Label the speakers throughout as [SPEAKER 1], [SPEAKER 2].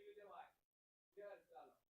[SPEAKER 1] 有点歪第二次了。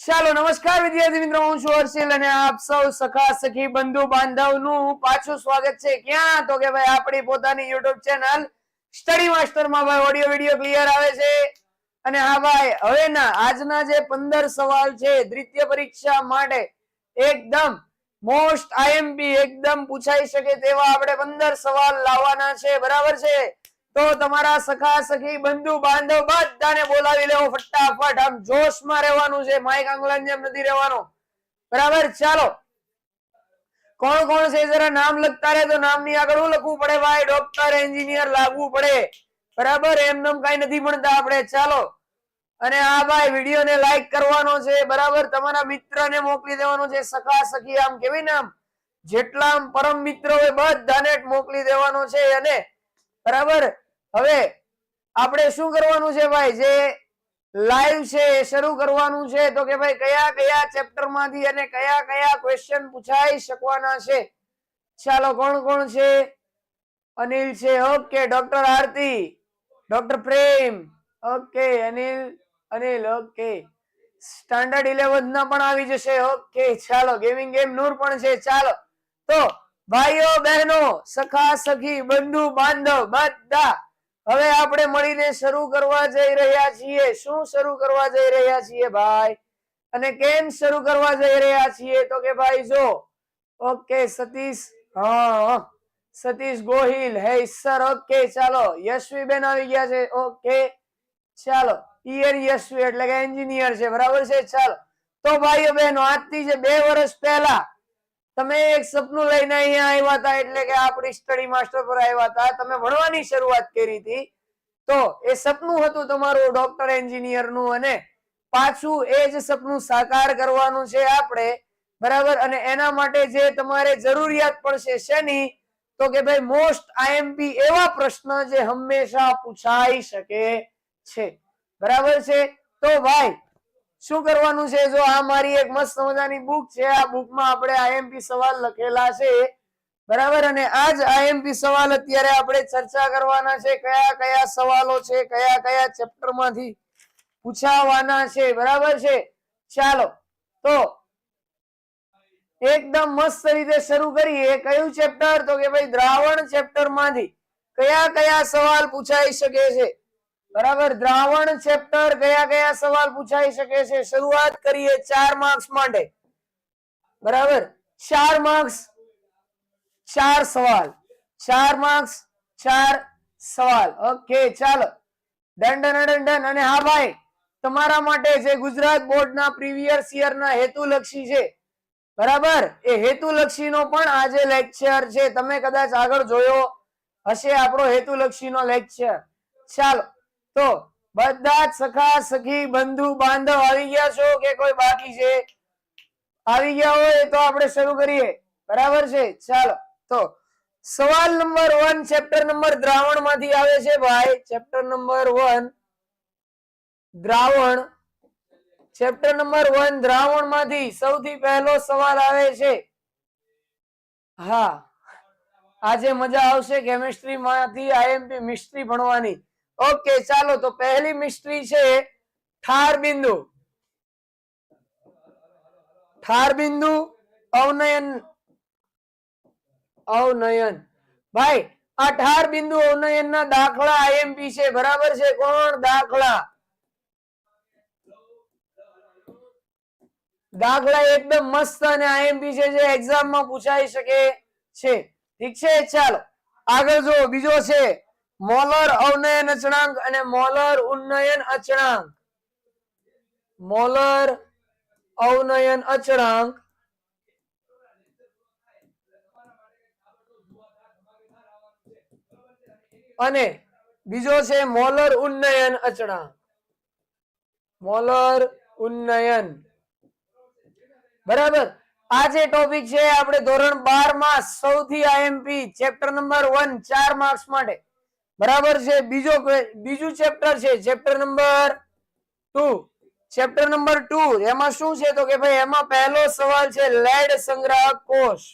[SPEAKER 1] ચાલો, નમસ્કાર વિદ્યાર્થી મિત્રો, હું છું હર્ષિલ અને આપ સૌ સખા સખી બંધુ બાંધવનું પાછું સ્વાગત છે. ક્યાં તો કે ભાઈ, આપણી પોતાની યુટ્યુબ ચેનલ સ્ટડી માસ્ટરમાં ભાઈ ઓડિયો વિડિયો ક્લિયર આવે છે. અને હા ભાઈ, હવે ના, આજના જે પંદર સવાલ છે, દ્વિતીય પરીક્ષા માટે એકદમ મોસ્ટ આઈએમપી એકદમ પૂછાઈ શકે તેવા આપણે પંદર સવાલ લાવવાના છે. બરાબર છે? તો તમારા સખા સખી, બંધુ બાંધવ બધાને બોલાવી લેવો ફટાફટ. આમ જોશમાં રહેવાનું છે, માઇક આંગળાની જેમ નથી રહેવાનો. બરાબર? ચાલો. કોણ કોણ છે? જરા નામ લખતા રહે તો નામની આગળ લખવું પડે ભાઈ? ડોક્ટર એન્જિનિયર લાગવું પડે. બરાબર? એમનેમ કઈ નથી ભણતા આપણે. ચાલો. અને આ ભાઈ વીડિયો ને લાઈક કરવાનો છે. બરાબર? તમારા મિત્રને મોકલી દેવાનો છે. સખા સખી આમ કેવી નામ? જેટલા પરમ મિત્રો હોય બધાને મોકલી દેવાનો છે અને બરાબર? હવે આપણે શું કરવાનું છે ભાઈ? જે લાઈવ છે, એ શરૂ કરવાનું છે. તો કે ભાઈ, કયા કયા ચેપ્ટરમાંથી અને કયા કયા ક્વેશ્ચન પૂછાઈ શકવાના છે? ચાલો, કોણ કોણ છે? અનિલ છે. Okay doctor Aarti. Doctor Prem. Okay Anil Anil okay standard eleven ના પણ આવી જશે. ઓકે ચાલો ગેમિંગ ગેમ નૂર પણ છે. ચાલો. તો ભાઈઓ બહેનો, સખા સખી, બંધુ બાંધવ, બધા હવે આપણે મળીને શરૂ કરવા જઈ રહ્યા છીએ. શું શરૂ કરવા જઈ રહ્યા છીએ ભાઈ? અને કેમ શરૂ કરવા જઈ રહ્યા છીએ? તો કે ભાઈ જો, ઓકે સતીશ, હા, સતીશ ગોહિલ, હે સર ઓકે, ચાલો યશવી બેન આવી ગયા છે, ઓકે, ચાલો ઈયર યશવી એટલે કે એન્જિનિયર છે, બરાબર છે, ચાલો. તો ભાઈઓ બહેનો, આજથી જે બે વર્ષ પહેલા તમે એક સપનું લઈને અહીંયા આવ્યા હતા એટલે કે આપણી સ્ટડી માસ્ટર પર આવ્યા હતા. તમે ભણવાની શરૂઆત કરી હતી. તો એ સપનું હતું તમારું ડોક્ટર એન્જિનિયરનું અને પાછું એ જ સપનું સાકાર કરવાનું છે આપણે. બરાબર? અને એના માટે જે તમારે જરૂરિયાત પડશે શેની? તો કે ભાઈ મોસ્ટ આઈએમપી એવા પ્રશ્ન જે હંમેશા પૂછાઈ શકે છે. બરાબર છે? તો ભાઈ શું કરવાનું છે? જો આ મારી એક મસ્ત મજાની બુક છે. આ બુકમાં આપણે આઈએમપી સવાલ લખેલા છે. બરાબર? અને આ આઈએમપી સવાલ અત્યારે આપણે ચર્ચા કરવાના છે. કયા કયા સવાલો છે? કયા કયા ચેપ્ટરમાંથી પૂછાવાના છે? બરાબર છે? ચાલો. તો એકદમ મસ્ત રીતે શરૂ કરીએ. કયું ચેપ્ટર તો કે ભાઈ દ્રાવણ ચેપ્ટરમાંથી કયા કયા સવાલ પૂછાઈ શકે છે? બરાબર, દ્રાવણ ચેપ્ટર કયા કયા સવાલ પૂછાઈ શકે છે. શરૂઆત કરીએ ચાર માર્ક્સ માટે. બરાબર? ચાર માર્ક્સ ચાર સવાલ. ચાર માર્ક્સ ચાર સવાલ. ઓકે ચાલો. ડન ડન અને હા ભાઈ, તમારા માટે જે ગુજરાત બોર્ડના પ્રીવિયસ યરના હેતુલક્ષી છે. બરાબર? એ હેતુલક્ષીનો પણ આજે લેક્ચર છે. તમે કદાચ આગળ જોયો હશે આપણો હેતુલક્ષીનો લેક્ચર ચાલો. તો બધા જ સખા સખી બંધુ બાંધવ આવી ગયા છો કે કોઈ બાકી છે? આવી ગયા હોય તો આપણે શરૂ કરીએ. બરાબર છે? ચાલો. તો સવાલ નંબર વન, ચેપ્ટર નંબર દ્રાવણમાંથી આવે છે ભાઈ. ચેપ્ટર નંબર વન, દ્રાવણ. ચેપ્ટર નંબર વન, દ્રાવણમાંથી સૌથી પહેલો સવાલ આવે છે. હા. આજે મજા આવશે કેમિસ્ટ્રી માંથી આઈએમપી મિસ્ટ્રી ભણવાની. ઓકે, ચાલો તો પહેલી મિસ્ટ્રી છે ઠાર બિંદુ. ઠાર બિંદુ, અવનયન. અવનયન. ભાઈ, આ ઠાર બિંદુ અવનયન ના દાખલા આઈએમપી છે, બરાબર છે? કોણ? દાખલા. દાખલા એકદમ મસ્ત અને આઈએમપી છે, જે એક્ઝામમાં પૂછાઈ શકે છે. ઠીક છે? ચાલો. આગળ જો બીજો છે. મોલર અવનયન અચળાંક અને મોલર ઉન્નયન અચળાંક. મોલર અવનયન અચળાંક અને બીજો છે મોલર ઉન્નયન અચળાંક. મોલર ઉન્નયન. બરાબર? આ જે ટોપિક છે આપણે ધોરણ બારમાં સૌથી આઈએમપી ચેપ્ટર નંબર વન ચાર માર્ક્સ માટે. બરાબર છે. બીજો બીજું ચેપ્ટર છે. Chapter number two chapter number two એમાં શું છે? તો કે ભાઈ એમાં પહેલો સવાલ છે લેડ સંગ્રાહક કોષ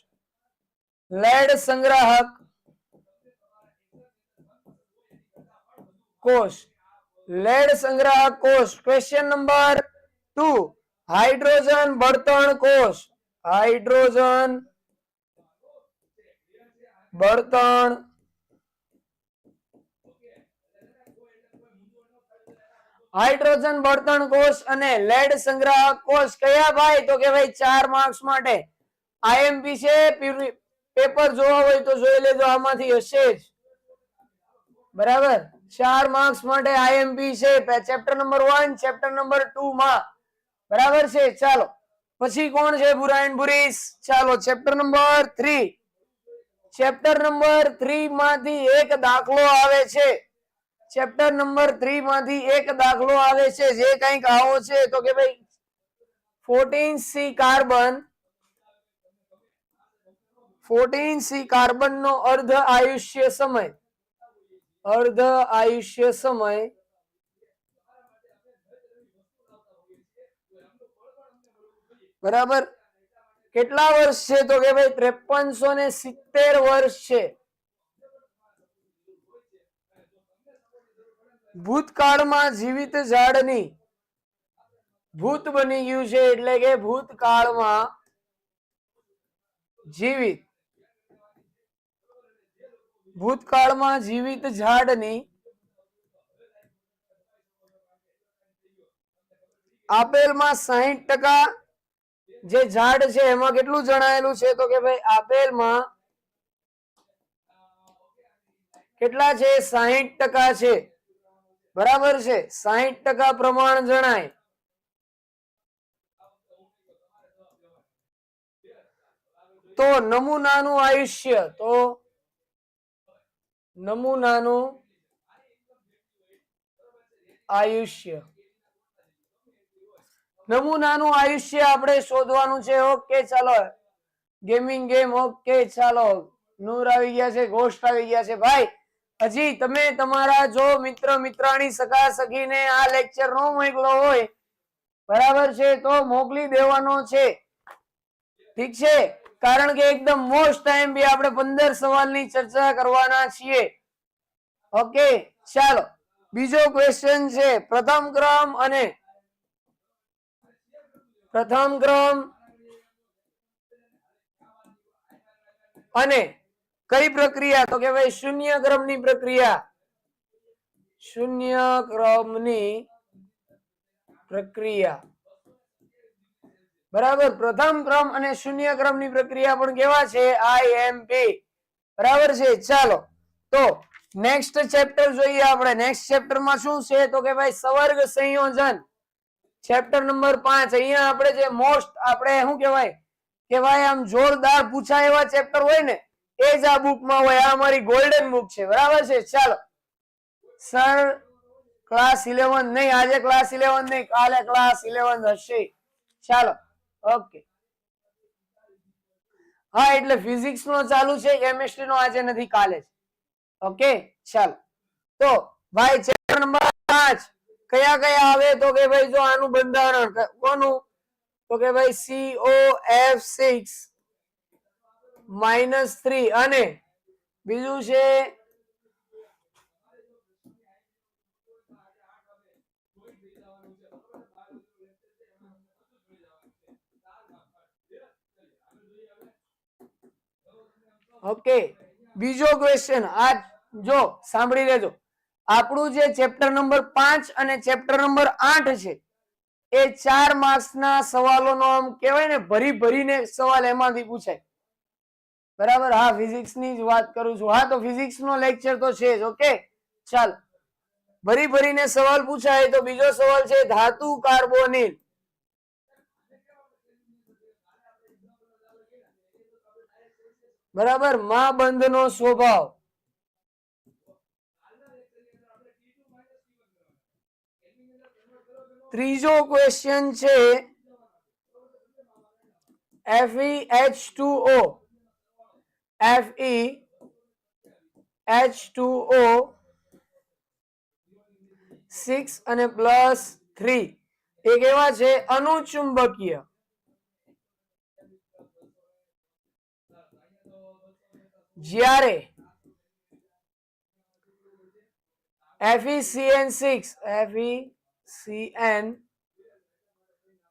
[SPEAKER 1] લેડ સંગ્રાહક કોષ લેડ સંગ્રાહક કોષ ક્વેશ્ચન નંબર ટુ હાઇડ્રોજન બળતણ કોષ હાઇડ્રોજન બળતણ હાઇડ્રોજન બળતણ કોષ અને લેડ સંગ્રાહક કોષ કયા ભાઈ? તો કે ભાઈ ચાર માર્ક્સ માટે. આઈએમપી છે પેપર જોવા હોય તો જોઈ લેજો, આમાંથી હશે જ. બરાબર? ચાર માર્ક્સ માટે આઈએમપી છે chapter number one chapter number two માં. બરાબર છે? ચાલો. પછી કોણ છે બુરાયન બુરીસ ચાલો chapter number three chapter number three માંથી એક દાખલો આવે છે. ચેપ્ટર નંબર થ્રી માંથી એક દાખલો આવે છે, જે કંઈક આવો છે, તો કે ભાઈ fourteen C carbon fourteen C carbon નો અર્ધ આયુષ્ય સમય, અર્ધ આયુષ્ય સમય, બરાબર? કેટલા વર્ષ છે? તો કે ભાઈ, ત્રેપનસો ને સિત્તેર વર્ષ છે. ભૂતકાળમાં જીવિત ઝાડની ભૂત બની ગયું છે એટલે કે ભૂતકાળમાં જીવિત. ભૂતકાળમાં જીવિત ઝાડની આપેલમાં સાહીઠ ટકા જે ઝાડ છે એમાં કેટલું જણાયેલું છે? તો કે ભાઈ આપેલમાં કેટલા છે? સાહીઠ ટકા છે. બરાબર છે? સાહીઠ ટકા પ્રમાણ જણાય. તો નમૂનાનું આયુષ્ય, તો નમૂનાનું આયુષ્ય. નમૂનાનું આયુષ્ય આપણે શોધવાનું છે, ઓકે, ચાલો. ગેમિંગ ગેમ, ઓકે, ચાલો. નૂર આવી ગયા છે ઘોષ આવી ગયા છે. ભાઈ હજી તમે તમારા જો મિત્ર મિત્રાણી સગા સખીને આ લેક્ચર નો મોકલો હોય, બરાબર છે, તો મોકલી દેવાનો છે. ઠીક છે? કારણ કે એકદમ મોસ્ટ ટાઈમ બી આપણે પંદર સવાલની ચર્ચા કરવાના છીએ. ઓકે ચાલો. બીજો ક્વેશ્ચન છે, પ્રથમ ક્રમ અને પ્રથમ ક્રમ અને કઈ પ્રક્રિયા? તો કે ભાઈ શૂન્ય ક્રમની પ્રક્રિયા. શૂન્ય ક્રમની પ્રક્રિયા. બરાબર? પ્રથમ ક્રમ અને શૂન્ય ક્રમની પ્રક્રિયા પણ કેવા છે? આઈએમપી બરાબર છે? ચાલો. તો નેક્સ્ટ ચેપ્ટર જોઈએ આપણે. નેક્સ્ટ ચેપ્ટરમાં શું છે? તો કે ભાઈ સવર્ગ સંયોજન. ચેપ્ટર નંબર પાંચ. અહીંયા આપણે જે મોસ્ટ આપણે શું કહેવાય? કે ભાઈ આમ જોરદાર પૂછાય એવા ચેપ્ટર હોય ને એ જ આ બુકમાં હોય, આ અમારી ગોલ્ડન બુક છે, બરાબર છે? ચાલો. સર ક્લાસ ઇલેવન નહીં, આજે ક્લાસ ઇલેવન નહીં, કાલે ક્લાસ ઇલેવન હશે. ચાલો ઓકે હા, એટલે ફિઝિક્સ નો ચાલુ છે કેમિસ્ટ્રી નો આજે નથી, કાલે ઓકે ચાલો. તો, ભાઈ ચેપ્ટર નંબર પાંચ. કયા કયા આવે? તો કે ભાઈ, જો આનું બંધારણ કોનું? તો કે ભાઈ CO F six minus three. અને બીજું છે ઓકે, બીજો ક્વેશ્ચન આ જો સાંભળી લેજો. આપણું જે ચેપ્ટર નંબર પાંચ અને ચેપ્ટર નંબર આઠ છે, એ ચાર માર્ક્સના સવાલોનો આમ કહેવાય ને, ભરી ભરીને સવાલ એમાંથી પૂછાય. બરાબર? હા ફિઝિક્સની જ વાત કરું છું. હા, તો ફિઝિક્સ નો લેક્ચર તો છે જ, ઓકે? ચાલ. ભરી ભરીને સવાલ પૂછાય તો બીજો સવાલ છે, ધાતુ કાર્બોનિલ. બરાબર? માં બંધ નો સ્વભાવ. ત્રીજો ક્વેશ્ચન છે Fe H2O Fe H2O 6 અને પ્લસ 3 એ કેવા છે અનુચુંબકીય જ્યારે FeCN6 FeCN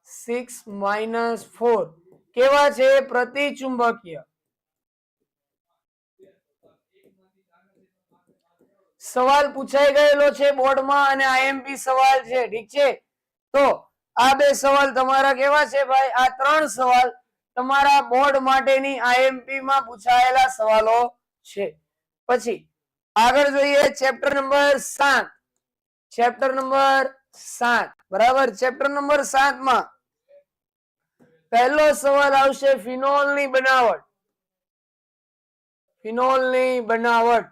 [SPEAKER 1] 6 minus 4 કેવા છે પ્રતિચુંબકીય સવાલ પૂછાઈ ગયેલો છે બોર્ડમાં અને આઈએમપી સવાલ છે, ઠીક છે? તો આ બે સવાલ તમારા કેવા છે ભાઈ? આ ત્રણ સવાલ તમારા બોર્ડ માટેની આઈએમપી માં પૂછાયેલા સવાલો છે. પછી આગળ જોઈએ ચેપ્ટર નંબર સાત. ચેપ્ટર નંબર સાત. બરાબર? ચેપ્ટર નંબર સાતમાં પહેલો સવાલ આવશે ફિનોલની બનાવટ. ફિનોલની બનાવટ.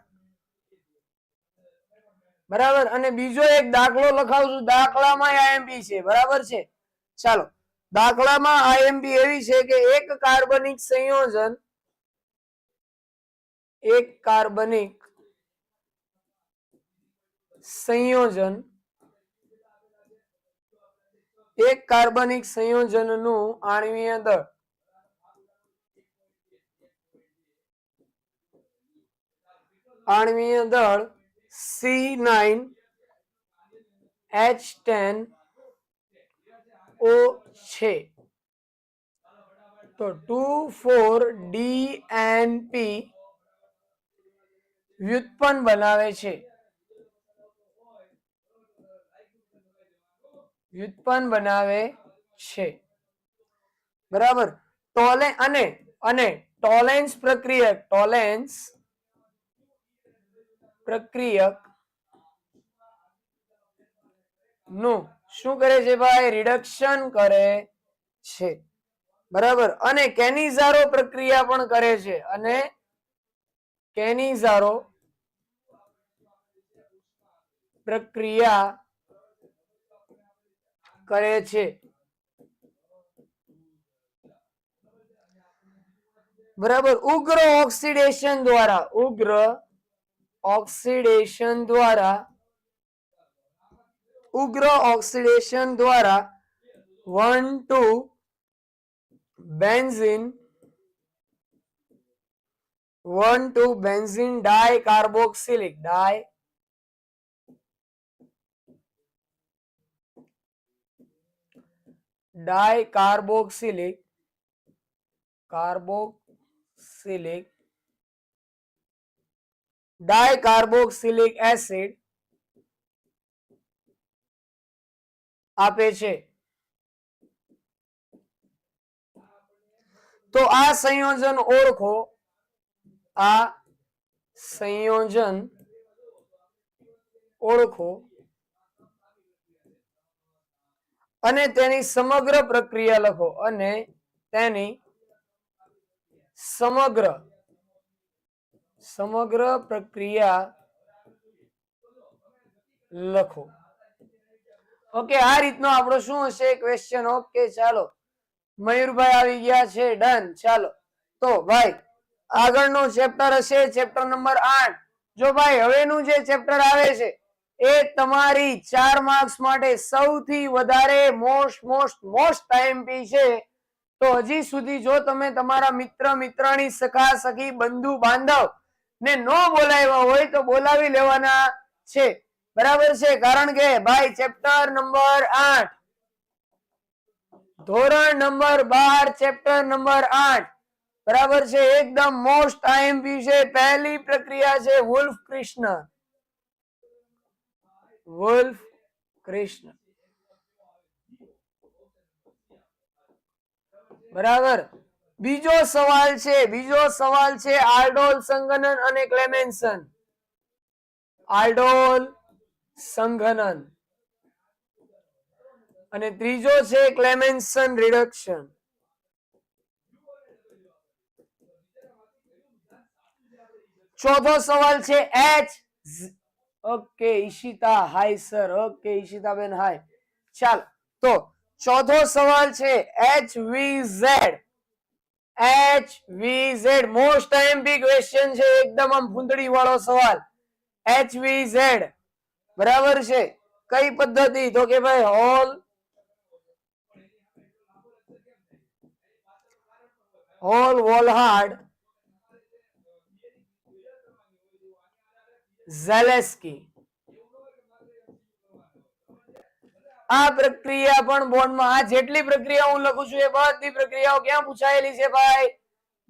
[SPEAKER 1] બરાબર? અને બીજો એક દાખલો લખાવશું દાખલામાં આઈએમપી છે. બરાબર છે? ચાલો. દાખલામાં આઈએમપી એવી છે કે એક કાર્બનિક સંયોજન, એક કાર્બનિક સંયોજન, એક કાર્બનિક સંયોજનનું આણવીય દળ. આણવીય દળ C nine H ten O છે તો two four D N P વ્યુત્પન્ન બનાવે છે વ્યુત્પન્ન બનાવે છે બરાબર ટોલે અને અને ટોલેન્સ પ્રક્રિયક ટોલેન્સ પ્રક્રિયકનું શું કરે છે ભાઈ? રિડક્શન કરે છે. બરાબર? અને કેનિઝારો પ્રક્રિયા પણ કરે છે. અને કેનિઝારો પ્રક્રિયા કરે છે. બરાબર? ઉગ્ર ઓક્સિડેશન દ્વારા, ઉગ્ર ઓક્સિડેશન દ્વારા ઉગ્ર ઓક્સિડેશન દ્વારા one two benzene one two benzene di carboxylic di di carboxylic carboxylic dicarboxylic acid આપે છે. તો આ સંયોજન ઓળખો. આ સંયોજન ઓળખો. અને તેની સમગ્ર પ્રક્રિયા લખો અને તેની સમગ્ર સમગ્ર પ્રક્રિયા લખો. ઓકે, આ રીતનો આપણો શું હશે? ક્વેશ્ચન ઓકે, ચાલો. મયુરભાઈ આવી ગયા છે. ડન ચાલો. તો ભાઈ, આગળનો ચેપ્ટર હશે. ચેપ્ટર નંબર આઠ. જો ભાઈ, હવેનું જે ચેપ્ટર આવે છે, એ તમારી ચાર માર્ક્સ માટે સૌથી વધારે મોસ્ટ મોસ્ટ મોસ્ટ ટાઈમપી છે. તો હજી સુધી જો તમે તમારા મિત્ર, મિત્રની સખા, સખી, બંધુ, બાંધવ ને ન બોલાવ્યા હોય તો બોલાવી લેવાના છે. બરાબર છે? કારણ કે ભાઈ ચેપ્ટર નંબર આઠ. ધોરણ નંબર બાર ચેપ્ટર નંબર આઠ. બરાબર છે? એકદમ મોસ્ટ આઈએમપી છે. પહેલી પ્રક્રિયા છે વુલ્ફ કૃષ્ણ વુલ્ફ કૃષ્ણ બરાબર? બીજો સવાલ છે, બીજો સવાલ છે આર્ડોલ સંગનન અને ક્લેમેન્સન. આર્ડોલ સંઘનન અને ત્રીજો છે ક્લેમેન્સન રિડક્શન. ચોથો સવાલ છે H okay, Ishita, hi sir, okay, ઈશિતાબેન, hi. ચાલ, તો ચોથો સવાલ છે H V Z. H V Z most IMP question છે, એકદમ આમ ભૂંદડી વાળો સવાલ. એચ વી ઝેડ બરાબર છે? કઈ પદ્ધતિ? તો કે ભાઈ, હોલ હોલ વોલહાર્ડ ઝેલેસ્કી. આ પ્રક્રિયા પણ બોર્ડમાં, આ જેટલી પ્રક્રિયા હું લખું છું એ બધી પ્રક્રિયાઓ ક્યાં પૂછાયેલી છે ભાઈ?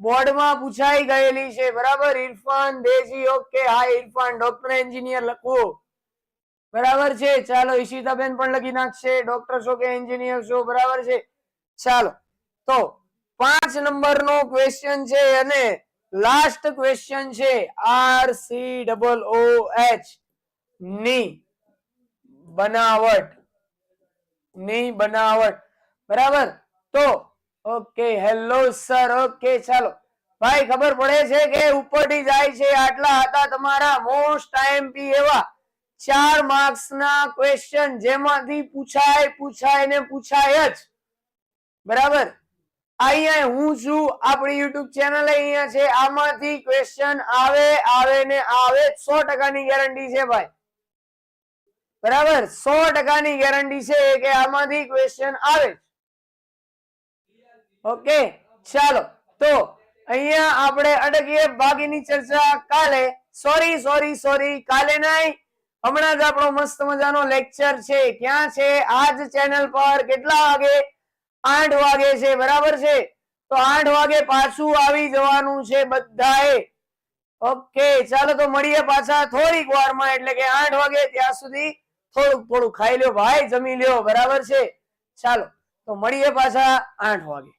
[SPEAKER 1] બોર્ડમાં પૂછાઈ ગયેલી છે, બરાબર? ઇરફાન દેજી ઓકે હા, ઇરફાન ડોક્ટર એન્જિનિયર લખવું બરાબર છે? ચાલો, ઈશિતાબેન પણ લખી નાખશે. ડોક્ટર છો કે એન્જિનિયર છો? બરાબર છે? ચાલો, તો પાંચ નંબરનો ક્વેશ્ચન છે અને લાસ્ટ ક્વેશ્ચન છે આર સી ડબલ ઓ એચની બનાવટ. ની બનાવટ. બરાબર? તો, ઓકે, હેલો સર, ઓકે, ચાલો. ભાઈ, ખબર પડે છે કે ઉપરથી જાય છે આટલા હતા તમારા મોસ્ટ આઈએમપી એવા ચાર માર્ક્સ ના ક્વેશ્ચન જેમાંથી પૂછાય પૂછાય ને પૂછાય જ. બરાબર? અહીંયા હું છું, આપણી યુટ્યુબ ચેનલ અહીંયા છે, આમાંથી ક્વેશ્ચન આવે આવે ને આવે સો ટકાની ગેરંટી છે ભાઈ. બરાબર? સો ટકાની ગેરંટી છે કે આમાંથી ક્વેશ્ચન આવે ઓકે, ચાલો. તો અહીંયા આપણે અટકીએ બાકીની ચર્ચા કાલે. સોરી સોરી સોરી કાલે નહીં. હમણાં જ આપણો મસ્ત મજાનો લેક્ચર છે. ક્યાં છે? આજ ચેનલ પર કેટલા વાગે? આઠ વાગે છે. બરાબર છે? તો આઠ વાગે પાછું આવી જવાનું છે બધાએ. ઓકે, ચાલો તો મળીએ પાછા થોડીક વારમાં. એટલે કે આઠ વાગે ત્યાં સુધી થોડુંક થોડું ખાઈ લ્યો, ભાઈ જમી લ્યો, બરાબર છે? ચાલો, તો મળીએ પાછા આઠ વાગે.